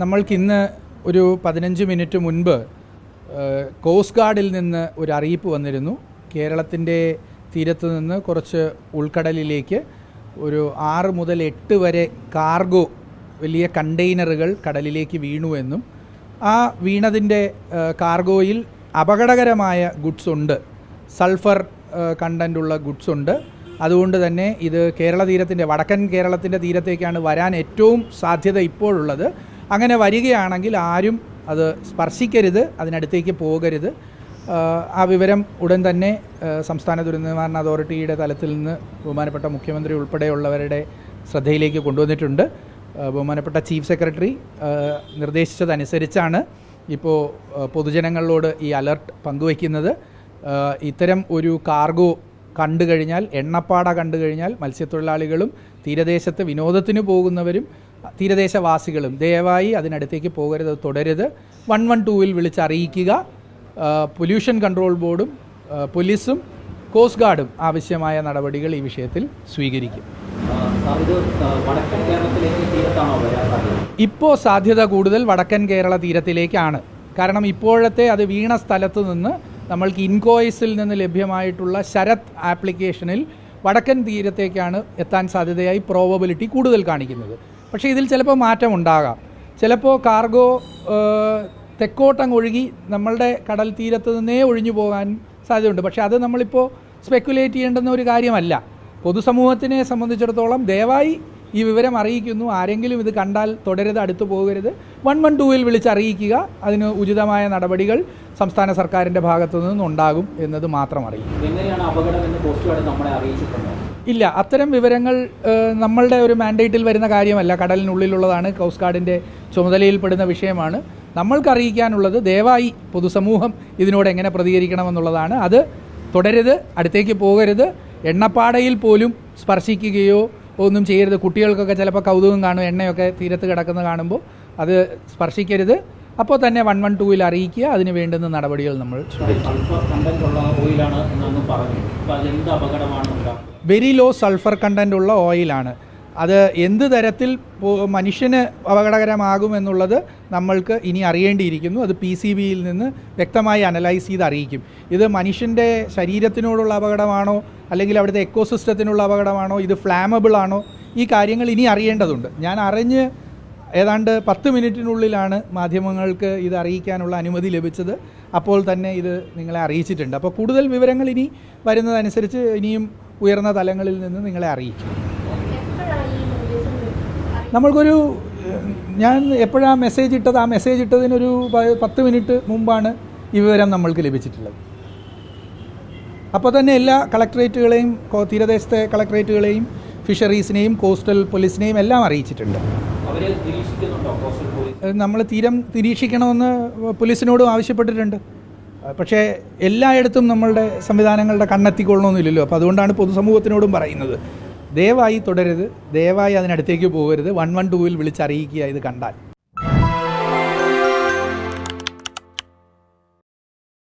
നമ്മൾക്കിന്ന് ഒരു പതിനഞ്ച് മിനിറ്റ് മുൻപ് കോസ്റ്റ് ഗാർഡിൽ നിന്ന് ഒരു അറിയിപ്പ് വന്നിരുന്നു. കേരളത്തിന്റെ തീരത്ത് നിന്ന് കുറച്ച് ഉൾക്കടലിലേക്ക് ഒരു ആറ് മുതൽ എട്ട് വരെ കാർഗോ വലിയ കണ്ടെയ്നറുകൾ കടലിലേക്ക് വീണു എന്നും ആ വീണതിന്റെ കാർഗോയിൽ അപകടകരമായ ഗുഡ്സ് ഉണ്ട്. സൾഫർ കണ്ടന്റ് ഉള്ള ഗുഡ്സ് ഉണ്ട്. അതുകൊണ്ട് തന്നെ ഇത് കേരള തീരത്തിന്റെ വടക്കൻ കേരളത്തിന്റെ തീരത്തേക്കാണ് വരാൻ ഏറ്റവും സാധ്യത ഇപ്പോഴുള്ളത്. അങ്ങനെ വരികയാണെങ്കിൽ ആരും അത് സ്പർശിക്കരുത് അതിനടുത്തേക്ക് പോകരുത്. ആ, വിവരം ഉടൻ തന്നെ സംസ്ഥാന ദുരന്ത നിവാരണ അതോറിറ്റിയുടെ തലത്തിൽ നിന്ന് ബഹുമാനപ്പെട്ട മുഖ്യമന്ത്രി ഉൾപ്പെടെയുള്ളവരുടെ ശ്രദ്ധയിലേക്ക് കൊണ്ടുവന്നിട്ടുണ്ട്. ബഹുമാനപ്പെട്ട ചീഫ് സെക്രട്ടറി നിർദ്ദേശിച്ചതനുസരിച്ചാണ് ഇപ്പോൾ പൊതുജനങ്ങളോട് ഈ അലർട്ട് പങ്കുവയ്ക്കുന്നത്. ഇത്തരം ഒരു കാർഗോ കണ്ടു കഴിഞ്ഞാൽ എണ്ണപ്പാട കണ്ടു കഴിഞ്ഞാൽ മത്സ്യത്തൊഴിലാളികളും തീരദേശത്ത് വിനോദത്തിന് പോകുന്നവരും തീരദേശവാസികളും ദയവായി അതിനടുത്തേക്ക് പോകരുത് തുടരുത്. വൺ വൺ ടൂവിൽ വിളിച്ചറിയിക്കുക. പൊല്യൂഷൻ കൺട്രോൾ ബോർഡും പോലീസും കോസ്റ്റ് ഗാർഡും ആവശ്യമായ നടപടികൾ ഈ വിഷയത്തിൽ സ്വീകരിക്കും. ഇപ്പോൾ സാധ്യത കൂടുതൽ വടക്കൻ കേരള തീരത്തിലേക്കാണ്. കാരണം ഇപ്പോഴത്തെ അത് വീണ സ്ഥലത്ത് നിന്ന് നമ്മൾക്ക് ഇൻകോയ്സിൽ നിന്ന് ലഭ്യമായിട്ടുള്ള ശരത് ആപ്ലിക്കേഷനിൽ വടക്കൻ തീരത്തേക്കാണ് എത്താൻ സാധ്യതയായി പ്രോബബിലിറ്റി കൂടുതൽ കാണിക്കുന്നത്. പക്ഷേ ഇതിൽ ചിലപ്പോൾ മാറ്റം ഉണ്ടാകാം ചിലപ്പോൾ കാർഗോ തെക്കോട്ടങ്ങ് ഒഴുകി നമ്മളുടെ കടൽ തീരത്ത് നിന്നേ ഒഴിഞ്ഞു പോകാൻ സാധ്യതയുണ്ട്. പക്ഷേ അത് നമ്മളിപ്പോൾ സ്പെക്കുലേറ്റ് ചെയ്യേണ്ടുന്ന ഒരു കാര്യമല്ല. പൊതുസമൂഹത്തിനെ സംബന്ധിച്ചിടത്തോളം ദയവായി ഈ വിവരം അറിയിക്കുന്നു. ആരെങ്കിലും ഇത് കണ്ടാൽ തുടരുത് അടുത്തു പോകരുത്. വൺ വൺ ടൂവിൽ വിളിച്ചറിയിക്കുക. അതിന് ഉചിതമായ നടപടികൾ സംസ്ഥാന സർക്കാരിന്റെ ഭാഗത്തു നിന്നുണ്ടാകും എന്നത് മാത്രം അറിയിക്കും. എങ്ങനെയാണ് അപകടം എന്ന് പോസ്റ്റ് നമ്മളെ അറിയിച്ചിട്ടുണ്ടോ? ഇല്ല അത്തരം വിവരങ്ങൾ നമ്മളുടെ ഒരു മാൻഡേറ്റിൽ വരുന്ന കാര്യമല്ല. കടലിനുള്ളിലുള്ളതാണ് കോസ്റ്റ് ഗാർഡിന്റെ ചുമതലയിൽപ്പെടുന്ന വിഷയമാണ്. നമ്മൾക്ക് അറിയിക്കാനുള്ളത് ദയവായി പൊതുസമൂഹം ഇതിനോട് എങ്ങനെ പ്രതികരിക്കണമെന്നുള്ളതാണ്. അത് തുടരുത് അടുത്തേക്ക് പോകരുത്. എണ്ണപ്പാടയിൽ പോലും സ്പർശിക്കുകയോ ഒന്നും ചെയ്യരുത്. കുട്ടികൾക്കൊക്കെ ചിലപ്പോൾ കൗതുകം കാണും എണ്ണയൊക്കെ തീരത്ത് കിടക്കുന്നത് കാണുമ്പോൾ അത് സ്പർശിക്കരുത്. അപ്പോൾ തന്നെ വൺ വൺ ടൂവിൽ അറിയിക്കുക. അതിന് വേണ്ടുന്ന നടപടികൾ നമ്മൾ വെരി ലോ സൾഫർ കണ്ടന്റ് ഉള്ള ഓയിലാണ് അത് എന്ത് തരത്തിൽ മനുഷ്യന് അപകടകരമാകുമെന്നുള്ളത് നമ്മൾക്ക് ഇനി അറിയേണ്ടിയിരിക്കുന്നു. അത് പി സി ബിയിൽ നിന്ന് വ്യക്തമായി അനലൈസ് ചെയ്ത് അറിയിക്കും. ഇത് മനുഷ്യന്റെ ശരീരത്തിനോടുള്ള അപകടമാണോ? അല്ലെങ്കിൽ അവിടുത്തെ എക്കോസിസ്റ്റത്തിനുള്ള അപകടമാണോ? ഇത് ഫ്ലാമബിൾ ആണോ? ഈ കാര്യങ്ങൾ ഇനി അറിയേണ്ടതുണ്ട്. ഞാൻ അറിഞ്ഞ് ഏതാണ്ട് പത്ത് മിനിറ്റിനുള്ളിലാണ് മാധ്യമങ്ങൾക്ക് ഇത് അറിയിക്കാനുള്ള അനുമതി ലഭിച്ചത്. അപ്പോൾ തന്നെ ഇത് നിങ്ങളെ അറിയിച്ചിട്ടുണ്ട്. അപ്പോൾ കൂടുതൽ വിവരങ്ങൾ ഇനി വരുന്നതനുസരിച്ച് ഇനിയും ഉയർന്ന തലങ്ങളിൽ നിന്ന് നിങ്ങളെ അറിയിക്കും. നമ്മൾക്കൊരു ഞാൻ എപ്പോഴാ മെസ്സേജ് ഇട്ടത്? ആ മെസ്സേജ് ഇട്ടതിനൊരു പത്ത് മിനിറ്റ് മുമ്പാണ് ഈ വിവരം നമ്മൾക്ക് ലഭിച്ചിട്ടുള്ളത്. അപ്പോൾ തന്നെ എല്ലാ കളക്ടറേറ്റുകളെയും തീരദേശത്തെ കളക്ടറേറ്റുകളെയും ഫിഷറീസിനെയും കോസ്റ്റൽ പോലീസിനെയും എല്ലാം അറിയിച്ചിട്ടുണ്ട്. നമ്മൾ തീരം നിരീക്ഷിക്കണമെന്ന് പോലീസിനോടും ആവശ്യപ്പെട്ടിട്ടുണ്ട്. പക്ഷേ എല്ലായിടത്തും നമ്മളുടെ സംവിധാനങ്ങളുടെ കണ്ണെത്തിക്കൊള്ളണമെന്നില്ലല്ലോ. അപ്പോൾ അതുകൊണ്ടാണ് പൊതുസമൂഹത്തിനോടും പറയുന്നത്. ദയവായി തുടരരുത്. ദയവായി അതിനടുത്തേക്ക് പോകരുത്. വൺ വൺ ടൂവിൽ വിളിച്ചറിയിക്കുക ഇത് കണ്ടാൽ.